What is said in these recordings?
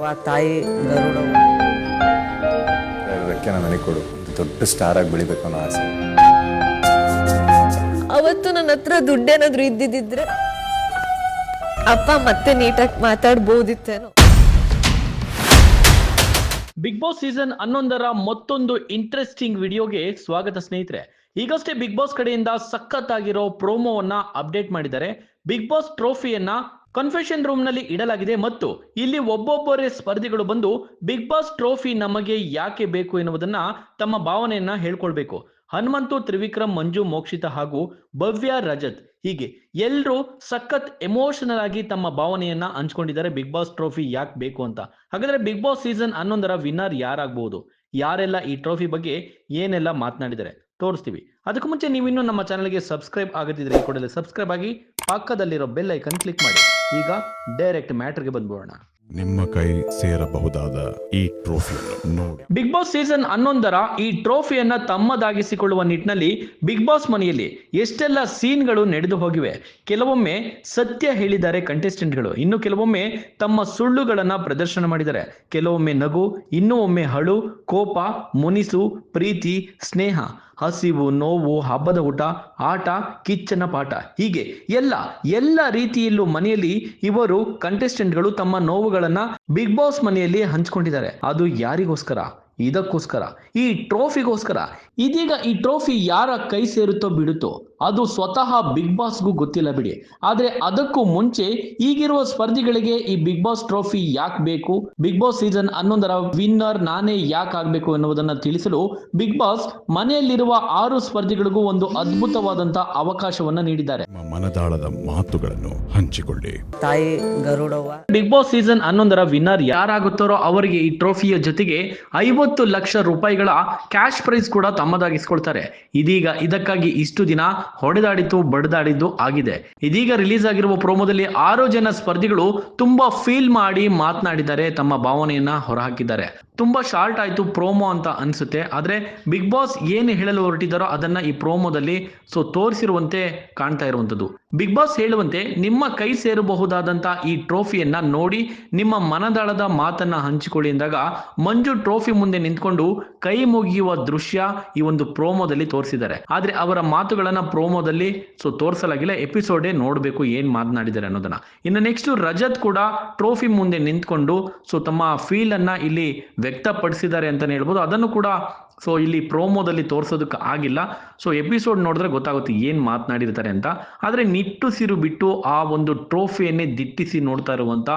ಅವ್ವ ತಾಯಿ ಗರುಡಕ್ಕೆ ನನಗೆ ಕೊಡು. ಒಂದು ದೊಡ್ಡ ಸ್ಟಾರ್ ಆಗಿ ಬೆಳಿಬೇಕು ಅನ್ನೋ ಆಸೆ. ಅವತ್ತು ನನ್ನ ಹತ್ರ ದುಡ್ಡೇನಾದ್ರೂ ಇದ್ದಿದ್ದಿದ್ರೆ ಅಪ್ಪ ಮತ್ತೆ ನೀಟಾಗಿ ಮಾತಾಡ್ಬೋದಿತ್ತೇನೋ. ಬಿಗ್ ಬಾಸ್ ಸೀಸನ್ ಹನ್ನೊಂದರ ಮತ್ತೊಂದು ಇಂಟ್ರೆಸ್ಟಿಂಗ್ ವಿಡಿಯೋಗೆ ಸ್ವಾಗತ ಸ್ನೇಹಿತರೆ. ಈಗಷ್ಟೇ ಬಿಗ್ ಬಾಸ್ ಕಡೆಯಿಂದ ಸಖತ್ತಾಗಿರೋ ಪ್ರೋಮೋವನ್ನ ಅಪ್ಡೇಟ್ ಮಾಡಿದ್ದಾರೆ. ಬಿಗ್ ಬಾಸ್ ಟ್ರೋಫಿಯನ್ನ ಕನ್ಫೆಷನ್ ರೂಮ್ನಲ್ಲಿ ಇಡಲಾಗಿದೆ ಮತ್ತು ಇಲ್ಲಿ ಒಬ್ಬೊಬ್ಬರೇ ಸ್ಪರ್ಧಿಗಳು ಬಂದು ಬಿಗ್ ಬಾಸ್ ಟ್ರೋಫಿ ನಮಗೆ ಯಾಕೆ ಬೇಕು ಎನ್ನುವುದನ್ನ ತಮ್ಮ ಭಾವನೆಯನ್ನ ಹೇಳ್ಕೊಳ್ಬೇಕು. ಹನುಮಂತು, ತ್ರಿವಿಕ್ರಮ್, ಮಂಜು, ಮೋಕ್ಷಿತ ಹಾಗೂ ಭವ್ಯ ರಜತ್ ಹೀಗೆ ಎಲ್ಲರೂ ಸಖತ್ ಎಮೋಷನಲ್ ಆಗಿ ತಮ್ಮ ಭಾವನೆಯನ್ನ ಹಂಚ್ಕೊಂಡಿದ್ದಾರೆ ಬಿಗ್ ಬಾಸ್ ಟ್ರೋಫಿ ಯಾಕೆ ಬೇಕು ಅಂತ. ಹಾಗಾದ್ರೆ ಬಿಗ್ ಬಾಸ್ ಸೀಸನ್ ಹನ್ನೊಂದರ ವಿನ್ನರ್ ಯಾರಾಗಬಹುದು ಯಾರೆಲ್ಲ ಈ ಟ್ರೋಫಿ ಬಗ್ಗೆ ಏನೆಲ್ಲ ಮಾತನಾಡಿದ್ದಾರೆ? ತೋರಿಸ್ತೀವಿ. ಅದಕ್ಕೂ ಮುಂಚೆ ನೀವಿನ್ನೂ ನಮ್ಮ ಚಾನಲ್ಗೆ ಸಬ್ಸ್ಕ್ರೈಬ್ ಆಗದಿದ್ರೆ ಕೂಡಲೇ ಸಬ್ಸ್ಕ್ರೈಬ್ ಆಗಿ ಪಕ್ಕದಲ್ಲಿರೋ ಬೆಲ್ ಐಕನ್ ಕ್ಲಿಕ್ ಮಾಡಿ. ಈಗ ಡೈರೆಕ್ಟ್ ಮ್ಯಾಟರ್ಗೆ ಬಂದ್ಬಿಡೋಣ. ನಿಮ್ಮ ಕೈ ಸೇರಬಹುದಾದ ಈ ಟ್ರೋಫಿ ನೋಡಿ. ಬಿಗ್ ಬಾಸ್ ಸೀಸನ್ ಹನ್ನೊಂದರ ಈ ಟ್ರೋಫಿಯನ್ನ ತಮ್ಮದಾಗಿಸಿಕೊಳ್ಳುವ ನಿಟ್ಟಿನಲ್ಲಿ ಬಿಗ್ ಬಾಸ್ ಮನೆಯಲ್ಲಿ ಎಷ್ಟೆಲ್ಲ ಸೀನ್ಗಳು ನಡೆದು ಹೋಗಿವೆ. ಕೆಲವೊಮ್ಮೆ ಸತ್ಯ ಹೇಳಿದ್ದಾರೆ ಕಂಟೆಸ್ಟೆಂಟ್ಗಳು. ಇನ್ನು ಕೆಲವೊಮ್ಮೆ ತಮ್ಮ ಸುಳ್ಳುಗಳನ್ನ ಪ್ರದರ್ಶನ ಮಾಡಿದ್ದಾರೆ. ಕೆಲವೊಮ್ಮೆ ನಗು, ಇನ್ನೂ ಒಮ್ಮೆ ಹಳು, ಕೋಪ, ಮುನಿಸು, ಪ್ರೀತಿ, ಸ್ನೇಹ, ಹಸಿವು, ನೋವು, ಹಬ್ಬದ ಊಟ, ಆಟ, ಕಿಚ್ಚನ ಪಾಠ. ಹೀಗೆ ಎಲ್ಲ ಎಲ್ಲ ರೀತಿಯಲ್ಲೂ ಮನೆಯಲ್ಲಿ ಇವರು ಕಂಟೆಸ್ಟೆಂಟ್ಗಳು ತಮ್ಮ ನೋವುಗಳನ್ನ ಬಿಗ್ ಬಾಸ್ ಮನೆಯಲ್ಲಿ ಹಂಚ್ಕೊಂಡಿದ್ದಾರೆ. ಅದು ಯಾರಿಗೋಸ್ಕರ? ಇದಕ್ಕೋಸ್ಕರ ಈ ಟ್ರೋಫಿಗೋಸ್ಕರ ಇದೀಗ ಈ ಟ್ರೋಫಿ ಯಾರ ಕೈ ಸೇರುತ್ತೋ ಬಿಡುತ್ತೋ ಅದು ಸ್ವತಃ ಬಿಗ್ ಬಾಸ್ಗೂ ಗೊತ್ತಿಲ್ಲ ಬಿಡಿ. ಆದ್ರೆ ಅದಕ್ಕೂ ಮುಂಚೆ ಈಗಿರುವ ಸ್ಪರ್ಧಿಗಳಿಗೆ ಈ ಬಿಗ್ ಬಾಸ್ ಟ್ರೋಫಿ ಯಾಕೆ ಬೇಕು ಬಿಗ್ ಬಾಸ್ ಸೀಸನ್ ಹನ್ನೊಂದರ ವಿನ್ನರ್ ನಾನೇ ಯಾಕೆ ಆಗಬೇಕು ಎನ್ನುವುದನ್ನ ತಿಳಿಸಲು ಬಿಗ್ ಬಾಸ್ ಮನೆಯಲ್ಲಿರುವ ಆರು ಸ್ಪರ್ಧಿಗಳಿಗೂ ಒಂದು ಅದ್ಭುತವಾದಂತಹ ಅವಕಾಶವನ್ನ ನೀಡಿದ್ದಾರೆ. ಮನದಾಳದ ಮಾತುಗಳನ್ನು ಹಂಚಿಕೊಳ್ಳಿ. ತಾಯಿ ಗರುಡವ ಬಿಗ್ ಬಾಸ್ ಸೀಸನ್ ಹನ್ನೊಂದರ ವಿನ್ನರ್ ಯಾರಾಗುತ್ತಾರೋ ಅವರಿಗೆ ಈ ಟ್ರೋಫಿಯ ಜೊತೆಗೆ ಐವತ್ತು ಲಕ್ಷ ರೂಪಾಯಿಗಳ ಕ್ಯಾಶ್ ಪ್ರೈಸ್ ಕೂಡ ತಮ್ಮದಾಗಿಸ್ಕೊಳ್ತಾರೆ. ಇದೀಗ ಇದಕ್ಕಾಗಿ ಇಷ್ಟು ದಿನ ಹೊಡೆದಾಡಿತು ಬಡದಾಡಿದ್ದು ಆಗಿದೆ. ಇದೀಗ ರಿಲೀಸ್ ಆಗಿರುವ ಪ್ರೋಮೋದಲ್ಲಿ ಆರು ಜನ ಸ್ಪರ್ಧಿಗಳು ತುಂಬಾ ಫೀಲ್ ಮಾಡಿ ಮಾತನಾಡಿದ್ದಾರೆ ತಮ್ಮ ಭಾವನೆಯನ್ನ ಹೊರಹಾಕಿದ್ದಾರೆ. ತುಂಬಾ ಶಾರ್ಟ್ ಆಯ್ತು ಪ್ರೋಮೋ ಅಂತ ಅನ್ಸುತ್ತೆ. ಆದ್ರೆ ಬಿಗ್ ಬಾಸ್ ಏನು ಹೇಳಲು ಹೊರಟಿದ್ದಾರೋ ಅದನ್ನ ಈ ಪ್ರೋಮೋದಲ್ಲಿ ಸೊ ತೋರಿಸಿರುವಂತೆ ಕಾಣ್ತಾ ಇರುವಂತದ್ದು ಬಿಗ್ ಬಾಸ್ ಹೇಳುವಂತೆ ನಿಮ್ಮ ಕೈ ಸೇರಬಹುದಾದಂತ ಈ ಟ್ರೋಫಿಯನ್ನ ನೋಡಿ ನಿಮ್ಮ ಮನದಾಳದ ಮಾತನ್ನ ಹಂಚಿಕೊಳ್ಳಿ ಎಂದಾಗ ಮಂಜು ಟ್ರೋಫಿ ಮುಂದೆ ನಿಂತ್ಕೊಂಡು ಕೈ ಮುಗಿಯುವ ದೃಶ್ಯ ಈ ಒಂದು ಪ್ರೋಮೋದಲ್ಲಿ ತೋರಿಸಿದ್ದಾರೆ. ಆದ್ರೆ ಅವರ ಮಾತುಗಳನ್ನ ಪ್ರೋಮೋದಲ್ಲಿ ಸೊ ತೋರಿಸಲಾಗಿಲ್ಲ. ಎಪಿಸೋಡೇ ನೋಡಬೇಕು ಏನ್ ಮಾತನಾಡಿದ್ದಾರೆ ಅನ್ನೋದನ್ನ. ಇನ್ನು ನೆಕ್ಸ್ಟ್ ರಜತ್ ಕೂಡ ಟ್ರೋಫಿ ಮುಂದೆ ನಿಂತ್ಕೊಂಡು ಸೊ ತಮ್ಮ ಫೀಲ್ ಅನ್ನ ಇಲ್ಲಿ ವ್ಯಕ್ತಪಡಿಸಿದ್ದಾರೆ ಅಂತಲೇ ಹೇಳ್ಬೋದು. ಅದನ್ನು ಕೂಡ ಸೊ ಇಲ್ಲಿ ಪ್ರೋಮೋದಲ್ಲಿ ತೋರಿಸೋದಕ್ಕೆ ಆಗಿಲ್ಲ. ಸೊ ಎಪಿಸೋಡ್ ನೋಡಿದ್ರೆ ಗೊತ್ತಾಗುತ್ತೆ ಏನು ಮಾತನಾಡಿರ್ತಾರೆ ಅಂತ. ಆದರೆ ನಿಟ್ಟುಸಿರು ಬಿಟ್ಟು ಆ ಒಂದು ಟ್ರೋಫಿಯನ್ನೇ ದಿಟ್ಟಿಸಿ ನೋಡ್ತಾ ಇರುವಂಥ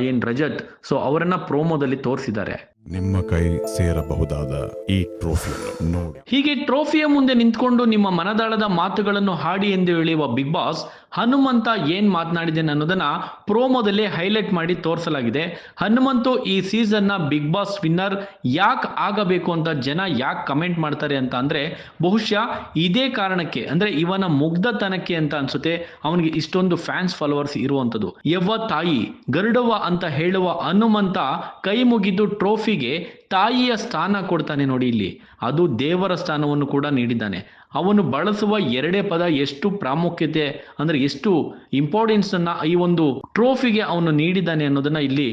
ಏನ್ ರಜತ್. ಸೊ ಅವರನ್ನು ಪ್ರೋಮೋದಲ್ಲಿ ತೋರಿಸಿದ್ದಾರೆ. ನಿಮ್ಮ ಕೈ ಸೇರಬಹುದಾದ ಈ ಟ್ರೋಫಿ ನೋಡಿ. ಹೀಗೆ ಟ್ರೋಫಿಯ ಮುಂದೆ ನಿಂತ್ಕೊಂಡು ನಿಮ್ಮ ಮನದಾಳದ ಮಾತುಗಳನ್ನು ಹಾಡಿ ಎಂದು ಹೇಳುವ ಬಿಗ್ ಬಾಸ್ ಹನುಮಂತ ಏನ್ ಮಾತನಾಡಿದ್ದೇನೆ ಅನ್ನೋದನ್ನ ಪ್ರೋಮೋದಲ್ಲಿ ಹೈಲೈಟ್ ಮಾಡಿ ತೋರಿಸಲಾಗಿದೆ. ಹನುಮಂತು ಈ ಸೀಸನ್ನ ಬಿಗ್ ಬಾಸ್ ವಿನ್ನರ್ ಯಾಕೆ ಆಗಬೇಕು ಅಂತ ಜನ ಯಾಕೆ ಕಮೆಂಟ್ ಮಾಡ್ತಾರೆ ಅಂತ ಅಂದ್ರೆ, ಬಹುಶಃ ಇದೇ ಕಾರಣಕ್ಕೆ, ಅಂದ್ರೆ ಇವನ ಮುಗ್ಧತನಕ್ಕೆ ಅಂತ ಅನ್ಸುತ್ತೆ, ಅವನಿಗೆ ಇಷ್ಟೊಂದು ಫ್ಯಾನ್ಸ್ ಫಾಲೋವರ್ಸ್ ಇರುವಂತದ್ದು. ಯವ್ವ ತಾಯಿ ಗರುಡವ ಅಂತ ಹೇಳುವ ಹನುಮಂತ ಕೈ ಮುಗಿದು ಟ್ರೋಫಿಗೆ ತಾಯಿಯ ಸ್ಥಾನ ಕೊಡ್ತಾನೆ ನೋಡಿ ಇಲ್ಲಿ. ಅದು ದೇವರ ಸ್ಥಾನವನ್ನು ಕೂಡ ನೀಡಿದ್ದಾನೆ. ಅವನು ಬಳಸುವ ಎರಡೇ ಪದ ಎಷ್ಟು ಪ್ರಾಮುಖ್ಯತೆ ಅಂದ್ರೆ ಎಷ್ಟು ಇಂಪಾರ್ಟೆನ್ಸ್ ಅನ್ನ ಈ ಒಂದು ಟ್ರೋಫಿಗೆ ಅವನು ನೀಡಿದ್ದಾನೆ ಅನ್ನೋದನ್ನ ಇಲ್ಲಿ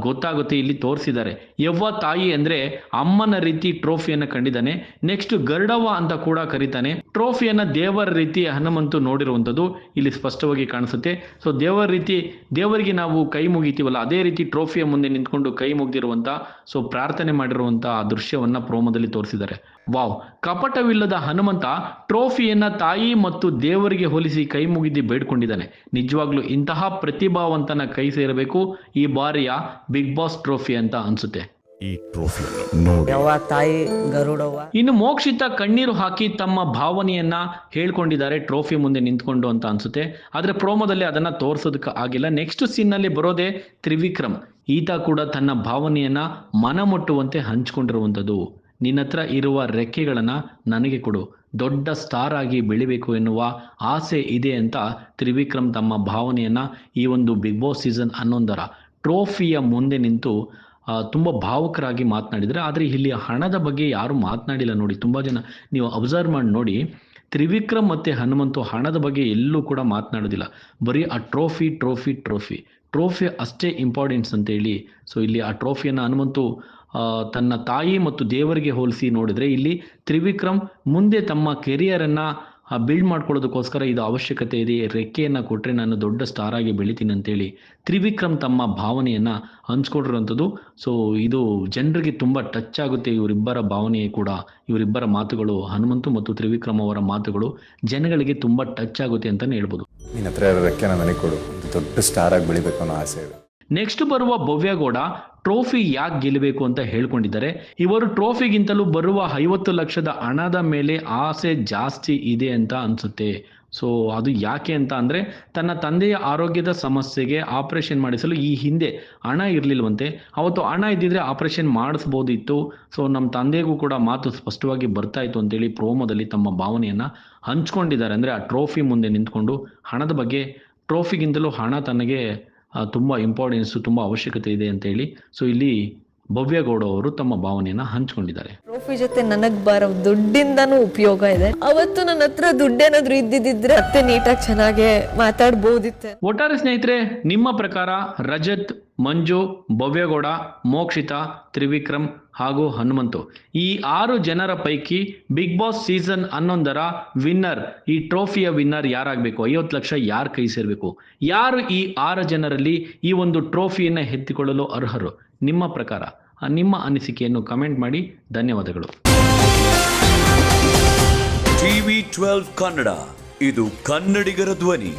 ಗೊತ್ತಾಗುತ್ತೆ, ಇಲ್ಲಿ ತೋರಿಸಿದ್ದಾರೆ. ಯವ್ವ ತಾಯಿ ಅಂದ್ರೆ ಅಮ್ಮನ ರೀತಿ ಟ್ರೋಫಿಯನ್ನು ಕಂಡಿದ್ದಾನೆ. ನೆಕ್ಸ್ಟ್ ಗರ್ಡವ ಅಂತ ಕೂಡ ಕರೀತಾನೆ. ಟ್ರೋಫಿಯನ್ನ ದೇವರ ರೀತಿ ಹನುಮಂತು ನೋಡಿರುವಂಥದ್ದು ಇಲ್ಲಿ ಸ್ಪಷ್ಟವಾಗಿ ಕಾಣಿಸುತ್ತೆ. ಸೊ ದೇವರ ರೀತಿ, ದೇವರಿಗೆ ನಾವು ಕೈ ಮುಗಿತೀವಲ್ಲ, ಅದೇ ರೀತಿ ಟ್ರೋಫಿಯ ಮುಂದೆ ನಿಂತ್ಕೊಂಡು ಕೈ ಮುಗ್ದಿರುವಂತ ಸೊ ಪ್ರಾರ್ಥನೆ ಮಾಡಿರುವಂತಹ ದೃಶ್ಯವನ್ನ ಪ್ರೋಮದಲ್ಲಿ ತೋರಿಸಿದ್ದಾರೆ. ವಾವ್ ಕಪಟವಿಲ್ಲದ ಹನುಮಂತ ಟ್ರೋಫಿಯನ್ನ ತಾಯಿ ಮತ್ತು ದೇವರಿಗೆ ಹೋಲಿಸಿ ಕೈ ಮುಗಿದು ಬೇಡ್ಕೊಂಡಿದ್ದಾನೆ. ನಿಜವಾಗ್ಲೂ ಇಂತಹ ಪ್ರತಿಭಾವಂತನ ಕೈ ಸೇರಬೇಕು ಈ ಬಾರಿಯ ಬಿಗ್ ಬಾಸ್ ಟ್ರೋಫಿ ಅಂತ ಅನ್ಸುತ್ತೆ. ಈ ತಾಯಿ ಗರುಡವ್ವ. ಇನ್ನು ಮೋಕ್ಷಿತ ಕಣ್ಣೀರು ಹಾಕಿ ತಮ್ಮ ಭಾವನೆಯನ್ನ ಹೇಳ್ಕೊಂಡಿದ್ದಾರೆ ಟ್ರೋಫಿ ಮುಂದೆ ನಿಂತ್ಕೊಂಡು ಅಂತ ಅನ್ಸುತ್ತೆ. ಆದ್ರೆ ಪ್ರೋಮೋದಲ್ಲಿ ಅದನ್ನ ತೋರ್ಸೋದಕ್ಕೆ ಆಗಿಲ್ಲ. ನೆಕ್ಸ್ಟ್ ಸೀನ್ನಲ್ಲಿ ಬರೋದೇ ತ್ರಿವಿಕ್ರಮ್. ಈತ ಕೂಡ ತನ್ನ ಭಾವನೆಯನ್ನ ಮನಮುಟ್ಟುವಂತೆ ಹಂಚಿಕೊಂಡಿರುವಂಥದ್ದು. ನಿನ್ನ ಹತ್ರ ಇರುವ ರೆಕ್ಕೆಗಳನ್ನು ನನಗೆ ಕೊಡು. ದೊಡ್ಡ ಸ್ಟಾರ್ ಆಗಿ ಬೆಳಿಬೇಕು ಎನ್ನುವ ಆಸೆ ಇದೆ ಅಂತ ತ್ರಿವಿಕ್ರಮ್ ತಮ್ಮ ಭಾವನೆಯನ್ನು ಈ ಒಂದು ಬಿಗ್ ಬಾಸ್ ಸೀಸನ್ ಹನ್ನೊಂದರ ಟ್ರೋಫಿಯ ಮುಂದೆ ನಿಂತು ತುಂಬ ಭಾವಕರಾಗಿ ಮಾತನಾಡಿದರೆ ಆದರೆ ಇಲ್ಲಿ ಹಣದ ಬಗ್ಗೆ ಯಾರು ಮಾತನಾಡಿಲ್ಲ ನೋಡಿ. ತುಂಬ ಜನ ನೀವು ಅಬ್ಸರ್ವ್ ಮಾಡಿ ನೋಡಿ. ತ್ರಿವಿಕ್ರಮ್ ಮತ್ತು ಹನುಮಂತು ಹಣದ ಬಗ್ಗೆ ಎಲ್ಲೂ ಕೂಡ ಮಾತನಾಡೋದಿಲ್ಲ. ಬರೀ ಆ ಟ್ರೋಫಿ ಟ್ರೋಫಿ ಟ್ರೋಫಿ ಟ್ರೋಫಿ ಅಷ್ಟೇ ಇಂಪಾರ್ಟೆನ್ಸ್ ಅಂತೇಳಿ. ಸೊ ಇಲ್ಲಿ ಆ ಟ್ರೋಫಿಯನ್ನು ಹನುಮಂತು ತನ್ನ ತಾಯಿ ಮತ್ತು ದೇವರಿಗೆ ಹೋಲಿಸಿ ನೋಡಿದರೆ ಇಲ್ಲಿ ತ್ರಿವಿಕ್ರಮ್ ಮುಂದೆ ತಮ್ಮ ಕೆರಿಯರನ್ನು ಬಿಲ್ಡ್ ಮಾಡ್ಕೊಳ್ಳೋದಕ್ಕೋಸ್ಕರ ಇದು ಅವಶ್ಯಕತೆ ಇದೆ, ರೆಕ್ಕೆಯನ್ನು ಕೊಟ್ಟರೆ ನಾನು ದೊಡ್ಡ ಸ್ಟಾರ್ ಆಗಿ ಬೆಳಿತೀನಿ ಅಂತೇಳಿ ತ್ರಿವಿಕ್ರಮ್ ತಮ್ಮ ಭಾವನೆಯನ್ನು ಹಂಚ್ಕೊಂಡಿರುವಂಥದ್ದು. ಸೊ ಇದು ಜನರಿಗೆ ತುಂಬ ಟಚ್ ಆಗುತ್ತೆ, ಇವರಿಬ್ಬರ ಭಾವನೆ ಕೂಡ, ಇವರಿಬ್ಬರ ಮಾತುಗಳು, ಹನುಮಂತು ಮತ್ತು ತ್ರಿವಿಕ್ರಮ್ ಅವರ ಮಾತುಗಳು ಜನಗಳಿಗೆ ತುಂಬ ಟಚ್ ಆಗುತ್ತೆ ಅಂತಲೇ ಹೇಳ್ಬೋದು. ರೆಕ್ಕೆನ ನನಗೆ ಕೊಡು ದೊಡ್ಡ ಸ್ಟಾರ್ ಆಗಿ ಬೆಳಿಬೇಕು ಅನ್ನೋ ಆಸೆ ಇದೆ. ನೆಕ್ಸ್ಟ್ ಬರುವ ಭವ್ಯಗೌಡ ಟ್ರೋಫಿ ಯಾಕೆ ಗೆಲ್ಲಬೇಕು ಅಂತ ಹೇಳ್ಕೊಂಡಿದ್ದಾರೆ. ಇವರು ಟ್ರೋಫಿಗಿಂತಲೂ ಬರುವ ಐವತ್ತು ಲಕ್ಷದ ಹಣದ ಮೇಲೆ ಆಸೆ ಜಾಸ್ತಿ ಇದೆ ಅಂತ ಅನ್ಸುತ್ತೆ. ಸೊ ಅದು ಯಾಕೆ ಅಂತ ಅಂದರೆ, ತನ್ನ ತಂದೆಯ ಆರೋಗ್ಯದ ಸಮಸ್ಯೆಗೆ ಆಪರೇಷನ್ ಮಾಡಿಸಲು ಈ ಹಿಂದೆ ಹಣ ಇರಲಿಲ್ಲವಂತೆ ಅವತ್ತು ಹಣ ಇದ್ದಿದ್ರೆ ಆಪರೇಷನ್ ಮಾಡಿಸ್ಬೋದಿತ್ತು. ಸೊ ನಮ್ಮ ತಂದೆಗೂ ಕೂಡ ಮಾತು ಸ್ಪಷ್ಟವಾಗಿ ಬರ್ತಾ ಇತ್ತು ಅಂತೇಳಿ ಪ್ರೋಮೋದಲ್ಲಿ ತಮ್ಮ ಭಾವನೆಯನ್ನು ಹಂಚ್ಕೊಂಡಿದ್ದಾರೆ. ಅಂದರೆ ಆ ಟ್ರೋಫಿ ಮುಂದೆ ನಿಂತ್ಕೊಂಡು ಹಣದ ಬಗ್ಗೆ ಟ್ರೋಫಿಗಿಂತಲೂ ಹಣ ತನಗೆ ತುಂಬ ಇಂಪಾರ್ಟೆನ್ಸ್ ತುಂಬ ಅವಶ್ಯಕತೆ ಇದೆ ಅಂತ ಹೇಳಿ. ಸೊ ಇಲ್ಲಿ ಭವ್ಯಗೌಡ ಅವರು ತಮ್ಮ ಭಾವನೆಯನ್ನ ಹಂಚ್ಕೊಂಡಿದ್ದಾರೆ. ಟ್ರೋಫಿ ಜೊತೆ ನನಗ್ ಬರೋ ದುಡ್ಡಿಂದನೂ ಉಪಯೋಗ ಇದೆ. ಅವತ್ತು ನನ್ನ ಹತ್ರ ದುಡ್ಡೇನಾದ್ರೂ ಇದ್ದಿದ್ರೆ ಮತ್ತೆ ನೀಟಾಗಿ ಚೆನ್ನಾಗೆ ಮಾತಾಡ್ಬೋದಿತ್ತೆ. ಒಟ್ಟಾರೆ ಸ್ನೇಹಿತರೆ ನಿಮ್ಮ ಪ್ರಕಾರ ರಜತ್ ಮಂಜು ಭವ್ಯಗೌಡ ಮೋಕ್ಷಿತಾ ತ್ರಿವಿಕ್ರಮ್ ಹಾಗೂ ಹನುಮಂತು. ಈ ಆರು ಜನರ ಪೈಕಿ ಬಿಗ್ ಬಾಸ್ ಸೀಸನ್ ಹನ್ನೊಂದರ ವಿನ್ನರ್, ಈ ಟ್ರೋಫಿಯ ವಿನ್ನರ್ ಯಾರಾಗಬೇಕು? ಐವತ್ತು ಲಕ್ಷ ಯಾರು ಕೈ ಸೇರಬೇಕು? ಯಾರು ಈ ಆರು ಜನರಲ್ಲಿ ಈ ಒಂದು ಟ್ರೋಫಿಯನ್ನು ಎತ್ತಿಕೊಳ್ಳಲು ಅರ್ಹರು? ನಿಮ್ಮ ಪ್ರಕಾರ ನಿಮ್ಮ ಅನಿಸಿಕೆಯನ್ನು ಕಮೆಂಟ್ ಮಾಡಿ. ಧನ್ಯವಾದಗಳು. ಟಿವಿ ಟ್ವೆಲ್ವ್ ಕನ್ನಡ, ಇದು ಕನ್ನಡಿಗರ ಧ್ವನಿ.